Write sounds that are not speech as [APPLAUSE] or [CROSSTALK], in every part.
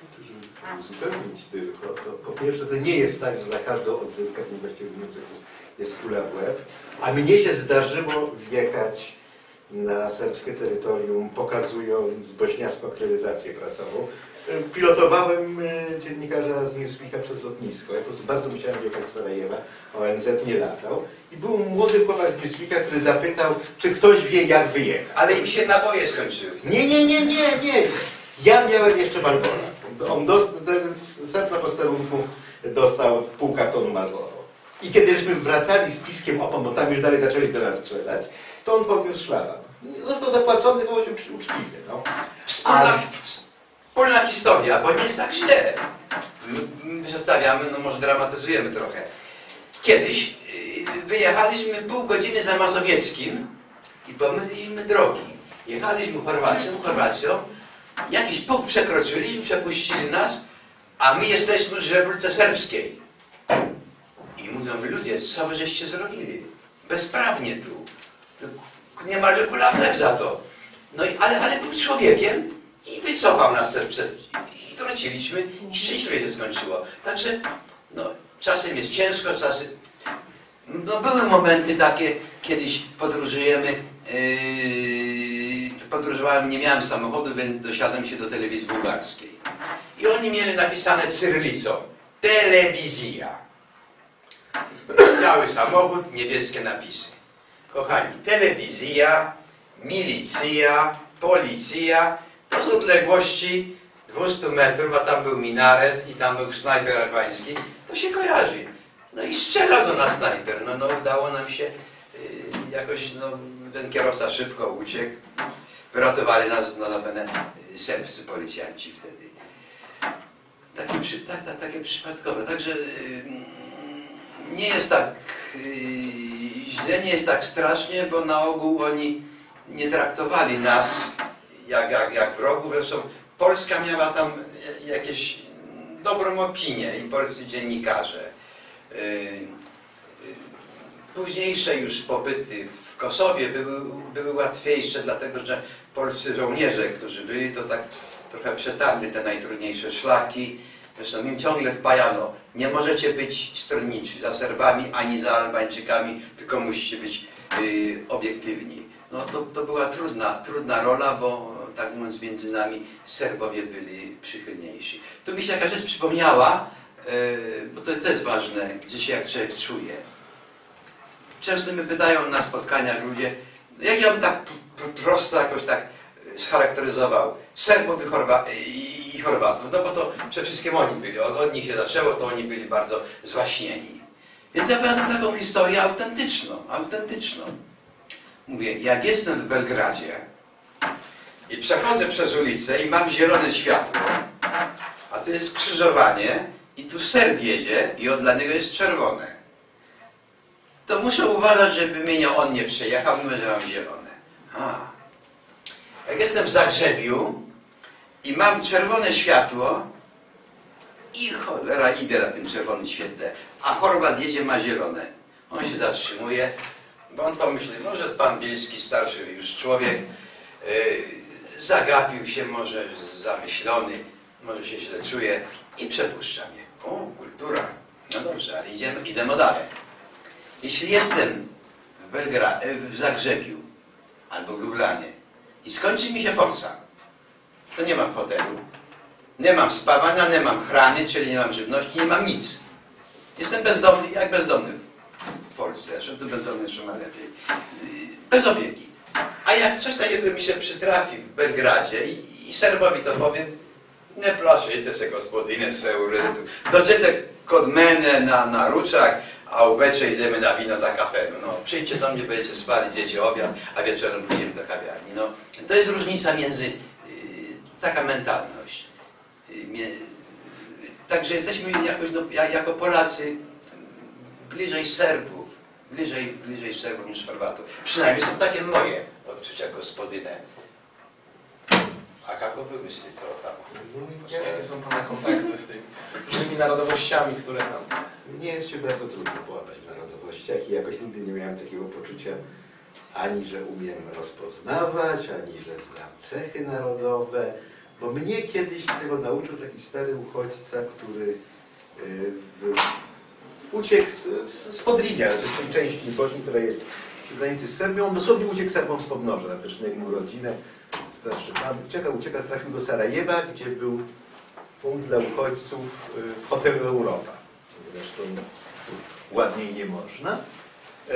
Żeby uzupełnić tylko, to po pierwsze to nie jest tak, że za każdą odzywkę w niewłaściwym języku jest kula w łeb, a mnie się zdarzyło wjechać na serbskie terytorium, pokazując bośniacką akredytację prasową. Pilotowałem e, dziennikarza z Newsweeka przez lotnisko. Ja po prostu bardzo musiałem jechać z Sarajewa, ONZ nie latał. I był młody chłopak z Newsweeka, który zapytał, czy ktoś wie, jak wyjechać. Ale im się naboje skończyły. Nie, nie, nie, nie, nie. Ja miałem jeszcze Marlbora. On dostał, ten na posterunku dostał pół kartonu Marlboro. I kiedy żeśmy wracali z piskiem opon, bo tam już dalej zaczęli do nas strzelać, to on podniósł szlaban. Został zapłacony choć ucz- uczciwie. No. Wspólna, wspólna historia, bo nie jest tak źle. My, my przedstawiamy, no może dramatyzujemy trochę. Kiedyś yy, wyjechaliśmy pół godziny za Mazowieckim i pomyliliśmy drogi. Jechaliśmy Chorwacją, Chorwacją, jakiś punkt przekroczyliśmy, przepuścili nas, a my jesteśmy z Republice Serbskiej. I mówią, ludzie, co wy żeście zrobili? Bezprawnie tu. Niemalże kula w za to. No i, ale, ale był człowiekiem i wycofał nas przed, przed i wróciliśmy i szczęśliwie się skończyło. Także no, czasem jest ciężko, czasem... No były momenty takie, kiedyś podróżujemy, yy, podróżowałem, nie miałem samochodu, więc dosiadłem się do telewizji bułgarskiej. I oni mieli napisane cyrylicą telewizja. Biały samochód, niebieskie napisy. Kochani, telewizja, milicja, policja, to z odległości 200 metrów, a tam był minaret i tam był snajper albański, to się kojarzy. No i strzelał do nas snajper. No, no udało nam się yy, jakoś, no, ten kierowca szybko uciekł. Wyratowali nas, no notabene, yy, serbscy policjanci wtedy. Takie, tak, tak, takie przypadkowe. Także yy, nie jest tak yy, źle, nie jest tak strasznie, bo na ogół oni nie traktowali nas jak, jak, jak wrogów. Zresztą Polska miała tam jakieś dobrą opinię i polscy dziennikarze. Późniejsze już pobyty w Kosowie były, były łatwiejsze, dlatego że polscy żołnierze, którzy byli, to tak trochę przetarli te najtrudniejsze szlaki. Zresztą im ciągle wpajano, nie możecie być stronniczy za Serbami ani za Albańczykami, tylko musicie być yy, obiektywni. No to, to była trudna, trudna rola, bo tak mówiąc między nami Serbowie byli przychylniejsi. Tu mi się jaka rzecz przypomniała, yy, bo to, jest ważne, gdzie się jak człowiek czuje. Często mnie pytają na spotkaniach ludzie, jak ja bym tak prosto jakoś tak e, scharakteryzował Serbów i, Chorwa i, i Chorwatów, no bo to przede wszystkim oni byli, od, od nich się zaczęło, to oni byli bardzo zwaśnieni. Więc ja pamiętam taką historię autentyczną, autentyczną. Mówię, jak jestem w Belgradzie i przechodzę przez ulicę i mam zielone światło, a tu jest skrzyżowanie i tu Serb jedzie i od dla niego jest czerwone muszę uważać, żeby mnie nie on nie przejechał, mimo że mam zielone. A. Jak jestem w Zagrzebiu i mam czerwone światło i cholera idę na tym czerwonym świetle, a Chorwat jedzie ma zielone. On się zatrzymuje, bo on pomyśli, może pan Bielski, starszy już człowiek, yy, zagapił się, może zamyślony, może się źle czuje i przepuszcza mnie. O, kultura. No dobrze, ale idziemy, idziemy dalej. Jeśli jestem w, Belgra e, w Zagrzebiu albo w Lublanie i skończy mi się forsa, to nie mam hotelu, nie mam spawania, nie mam chrany, czyli nie mam żywności, nie mam nic. Jestem bezdomny, jak bezdomny w Polsce, tu bezdomny jeszcze ma lepiej. Yy, Bez opieki. A jak coś takiego mi się przytrafi w Belgradzie i, i Serbowi to powiem, ne plašite se gospodine, sve u redu. Dođete kod mene na, na ručak, a u večer idziemy na wino za kafenu. No, przyjdźcie do mnie, będziecie spali, dzieci obiad, a wieczorem pójdziemy do kawiarni. No, to jest różnica między, yy, taka mentalność. Mie, także jesteśmy jakoś, no, ja, jako Polacy bliżej Serbów, bliżej, bliżej Serbów niż Chorwatów. Przynajmniej są takie moje odczucia gospodyne. A kako wy myślicie o tam? Jakie są Pana kontakty z tymi różnymi narodowościami, które tam... Nie jest się bardzo trudno połapać w narodowościach i jakoś nigdy nie miałem takiego poczucia ani, że umiem rozpoznawać, ani, że znam cechy narodowe. Bo mnie kiedyś tego nauczył taki stary uchodźca, który y, w, uciekł z, z, Podrinia, z tej części Bośni, która jest przy granicy z Serbią. Dosłownie uciekł Serbom z Pomorza, tam też mu rodzinę, starszy pan. Uciekał, uciekał, trafił do Sarajewa, gdzie był punkt dla uchodźców y, w hotelu Europa. Zresztą ładniej nie można.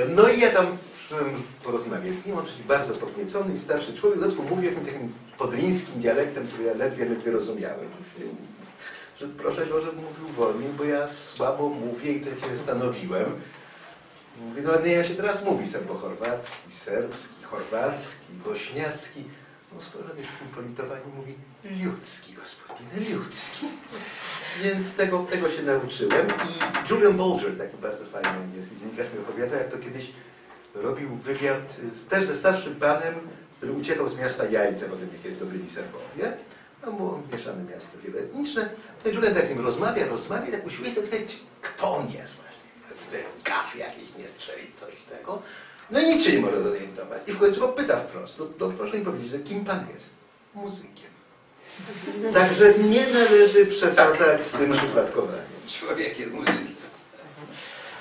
No i ja tam przyszedłem porozmawiać z nim, on przecież bardzo podniecony i starszy człowiek, dodatku mówi jakimś takim podlińskim dialektem, który ja ledwie, ledwie rozumiałem. Że proszę go, żeby mówił wolniej, bo ja słabo mówię i to się zastanowiłem. Mówię, no ja się teraz mówi serbo-chorwacki, serbski, chorwacki, bośniacki. No spojrzał jest takim politowaniem mówi ludzki, gospodine, ludzki. Więc tego, tego się nauczyłem i Julian Bolger, taki bardzo fajny angielski dziennikarz mi opowiadał, jak to kiedyś robił wywiad też ze starszym panem, który uciekał z miasta Jajce po tym, jak je zdobyli Serbowie. Tam było mieszane miasto wieloetniczne. No i Julian tak z nim rozmawia, rozmawia i tak usiłuje odpowiedzieć, kto on jest właśnie. Gafy jakieś nie strzelić, coś tego. No i nic się nie może zorientować. I w końcu go pyta wprost, no, no proszę mi powiedzieć, kim pan jest? Muzykiem. Także nie należy przesadzać z tym szufladkowaniem. Człowiekiem muzyki.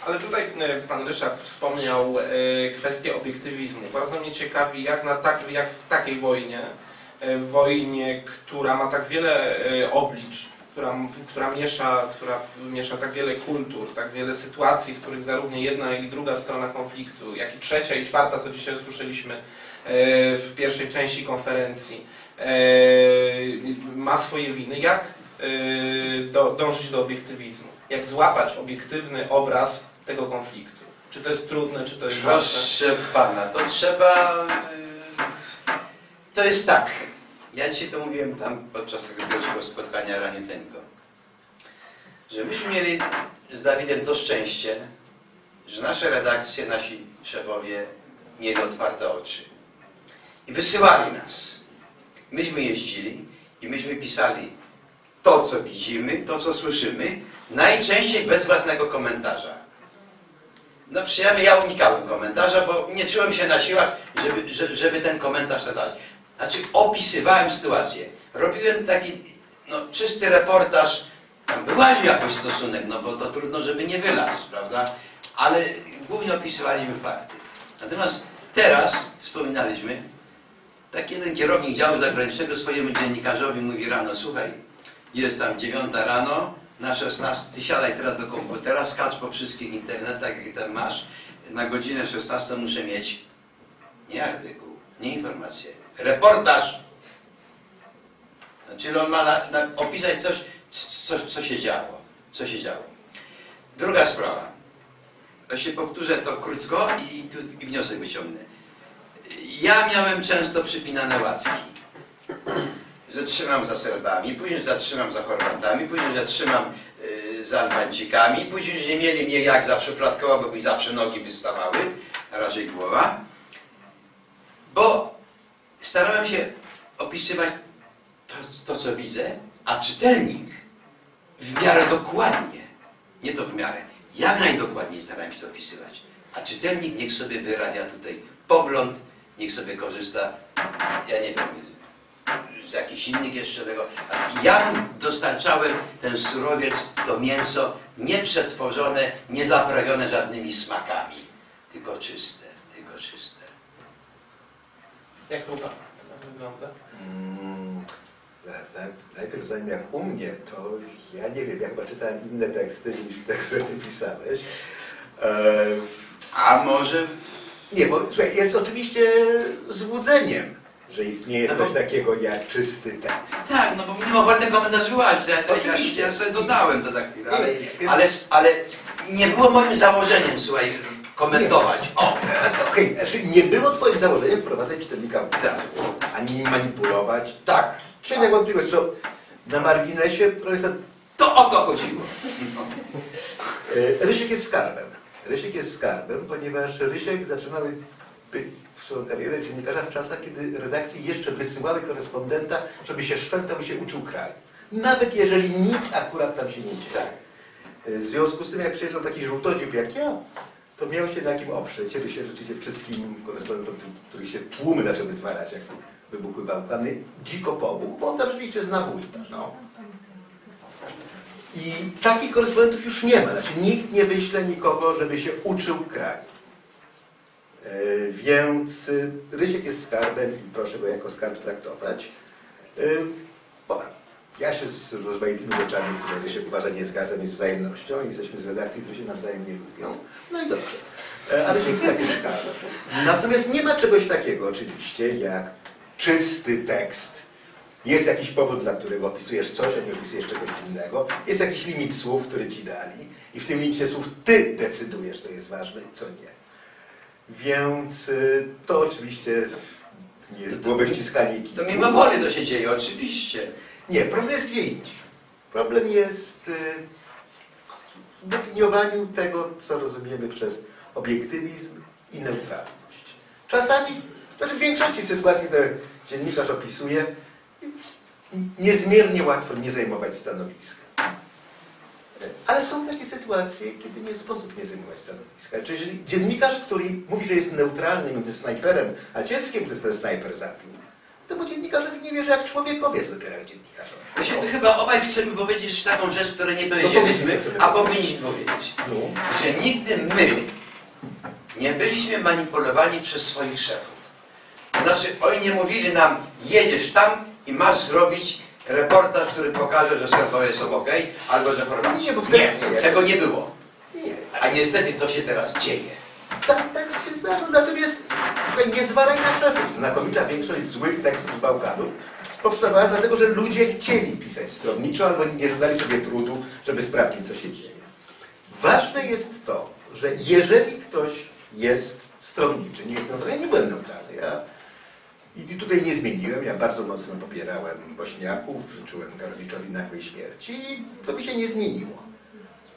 Ale tutaj e, pan Ryszard wspomniał e, kwestię obiektywizmu. Bardzo mnie ciekawi, jak, na tak, jak w takiej wojnie, e, wojnie, która ma tak wiele oblicz, która, która, miesza, która miesza tak wiele kultur, tak wiele sytuacji, w których zarówno jedna, jak i druga strona konfliktu, jak i trzecia i czwarta, co dzisiaj usłyszeliśmy w pierwszej części konferencji, ma swoje winy. Jak e, do, dążyć do obiektywizmu? Jak złapać obiektywny obraz tego konfliktu? Czy to jest trudne, czy to jest łatwe? Proszę pana, to trzeba. yy, To jest tak. Ja dzisiaj to mówiłem tam podczas tego pierwszego spotkania raniuteńko. Że myśmy mieli z Dawidem to szczęście, że nasze redakcje, nasi szefowie mieli otwarte oczy. I wysyłali nas. Myśmy jeździli i myśmy pisali to, co widzimy, to, co słyszymy, najczęściej bez własnego komentarza. No przynajmniej ja unikałem komentarza, bo nie czułem się na siłach, żeby, że- żeby ten komentarz dać. Znaczy opisywałem sytuację. Robiłem taki no, czysty reportaż. Tam wyłaził jakoś stosunek, no bo to trudno, żeby nie wylazł, prawda? Ale głównie opisywaliśmy fakty. Natomiast teraz wspominaliśmy, taki jeden kierownik działu zagranicznego swojemu dziennikarzowi mówi rano, słuchaj, jest tam dziewiąta rano, na 16, ty siadaj teraz do komputera, skacz po wszystkich internetach, jakie tam masz, na godzinę 16 muszę mieć nie artykuł, nie informację, reportaż. Czyli on ma na, na opisać coś, co, co się działo, co się działo. Druga sprawa, to się powtórzę to krótko i, tu i wniosek wyciągnę. Ja miałem często przypinane łacki zatrzymam za Serbami, później zatrzymam za Chorwatami, później zatrzymam y, za Albańczykami, później nie mieli mnie jak zawsze flatkowo, bo mi zawsze nogi wystawały, a raczej głowa. Bo starałem się opisywać to, to, co widzę, a czytelnik w miarę dokładnie, nie to w miarę, jak najdokładniej starałem się to opisywać. A czytelnik niech sobie wyrabia tutaj pogląd, niech sobie korzysta, ja nie wiem, z jakichś innych jeszcze tego. Ja mu dostarczałem ten surowiec, to mięso nieprzetworzone, nie zaprawione żadnymi smakami, tylko czyste, tylko czyste. Jak to u pana teraz wygląda? Mm, zaraz, Najpierw zanim jak u mnie, to ja nie wiem, ja chyba czytałem inne teksty niż te, które ty pisałeś. E, A może nie, bo słuchaj, jest oczywiście złudzeniem, że istnieje No coś bo- takiego jak czysty tekst. tak, no bo mimowolny komentarz wyłazi, ja, to, ja, Oczywiście. ja sobie dodałem to za chwilę, ale, Nie, ale, ale nie było moim założeniem, słuchaj, komentować. O, Okej, znaczy nie było twoim założeniem wprowadzać czytelnika w błąd, ani manipulować. tak, Czy nie wątpliwość, co na marginesie to o to chodziło. [LAUGHS] E, Rysiek jest skarbem. Rysiek jest skarbem, ponieważ Rysiek zaczynał swoją karierę dziennikarza w czasach, kiedy redakcje jeszcze wysyłały korespondenta, żeby się szwentał i się uczył kraju. Nawet jeżeli nic akurat tam się nie dzieje. E, W związku z tym, jak przyjeżdżał taki żółtodziób jak ja, to miał się na kim oprzeć. Rysiek rzeczywiście wszystkim korespondentom, których się tłumy zaczęły zwalać, jak wybuchły bałkany, dziko pomógł, bo on tam rzeczywiście zna wójta. No. I takich korespondentów już nie ma. Znaczy nikt nie wyśle nikogo, żeby się uczył kraju. E, Więc y, Rysiek jest skarbem i proszę go jako skarb traktować. Y, Bo ja się z rozmaitymi rzeczami, które Rysiek uważa nie zgadzam i z wzajemnością. Jesteśmy z redakcji, które się nawzajem nie lubią. No i dobrze. E, A Rysiek tak jest skarbem. Natomiast nie ma czegoś takiego oczywiście jak czysty tekst. Jest jakiś powód, dla którego opisujesz coś, a nie opisujesz czegoś innego. Jest jakiś limit słów, który ci dali. I w tym limicie słów ty decydujesz, co jest ważne i co nie. Więc y, to oczywiście nie byłoby wciskanie kitu. To mimo woli to się dzieje, oczywiście. Nie, problem jest gdzie indziej. Problem jest y, w definiowaniu tego, co rozumiemy przez obiektywizm i neutralność. Czasami, znaczy w większości sytuacji, które dziennikarz opisuje, niezmiernie łatwo nie zajmować stanowiska. Ale są takie sytuacje, kiedy nie sposób nie zajmować stanowiska. Czyli jeżeli dziennikarz, który mówi, że jest neutralny między snajperem a dzieckiem, który ten snajper zabił, to bo dziennikarzowi nie wierzy, jak człowiekowie sobie jak dziennikarzom. My się chyba obaj chcemy powiedzieć taką rzecz, której nie powiedzmy powiedzieliśmy, a powinniśmy powiedzieć. No. Że nigdy my nie byliśmy manipulowani przez swoich szefów. Znaczy, oni nie mówili nam, jedziesz tam i masz zrobić reportaż, który pokaże, że Serbowie są ok, albo że Chorwaci. Nie, bo wtedy nie, nie. tego nie było. Nie, A niestety to się teraz dzieje. tak, tak się zdarza. Natomiast tutaj nie zwalaj na szefów. Znakomita większość złych tekstów Bałkanów powstawała dlatego, że ludzie chcieli pisać stronniczo albo nie zadali sobie trudu, żeby sprawdzić, co się dzieje. Ważne jest to, że jeżeli ktoś jest stronniczy, nie jest neutralny, ja nie byłem neutralny, ja i tutaj nie zmieniłem, ja bardzo mocno popierałem Bośniaków, życzyłem Karowiczowi nagłej śmierci i to mi się nie zmieniło.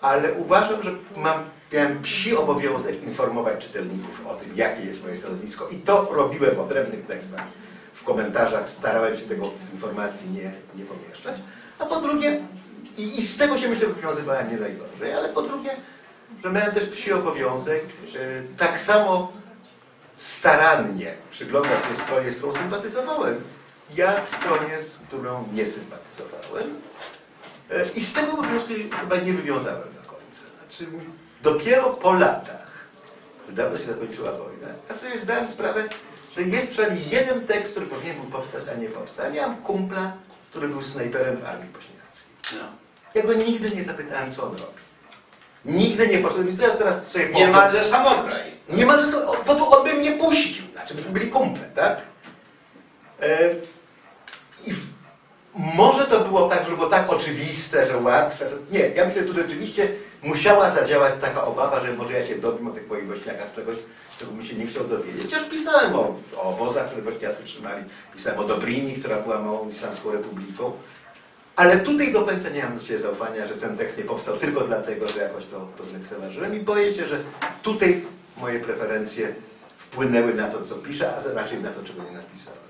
Ale uważam, że mam, miałem psi obowiązek informować czytelników o tym, jakie jest moje stanowisko i to robiłem w odrębnych tekstach. W komentarzach starałem się tego informacji nie, nie pomieszczać. A po drugie, i, i z tego się myślę wywiązywałem nie najgorzej, ale po drugie, że miałem też psi obowiązek y, tak samo starannie przyglądać się stronie, z którą sympatyzowałem, jak stronie, z którą nie sympatyzowałem. E, I z tego obowiązku się chyba nie wywiązałem do końca. Znaczy, dopiero po latach, dawno się zakończyła wojna, ja sobie zdałem sprawę, że jest przynajmniej jeden tekst, który powinien był powstać, a nie powstał. Ja miałem kumpla, który był snajperem w armii bośniackiej. No. Ja go nigdy nie zapytałem, co on robi. Nigdy nie poszedłem. Teraz, teraz sobie Niemalże. Niemalże są, bo to on by mnie puścił, znaczy byśmy byli kumple, tak? E, I może to było tak, że było tak oczywiste, że łatwe, że nie, ja myślę, że tu rzeczywiście musiała zadziałać taka obawa, że może ja się dowiem o tych moich bośniakach czegoś, czego mi się nie chciał dowiedzieć. Chociaż pisałem o, o obozach, które bośniacy trzymali, pisałem o Dobrini, która była małą islamską republiką, ale tutaj do końca nie mam do siebie zaufania, że ten tekst nie powstał tylko dlatego, że jakoś to, to zlekceważyłem i boję się, że tutaj moje preferencje wpłynęły na to, co piszę, a raczej na to, czego nie napisałem.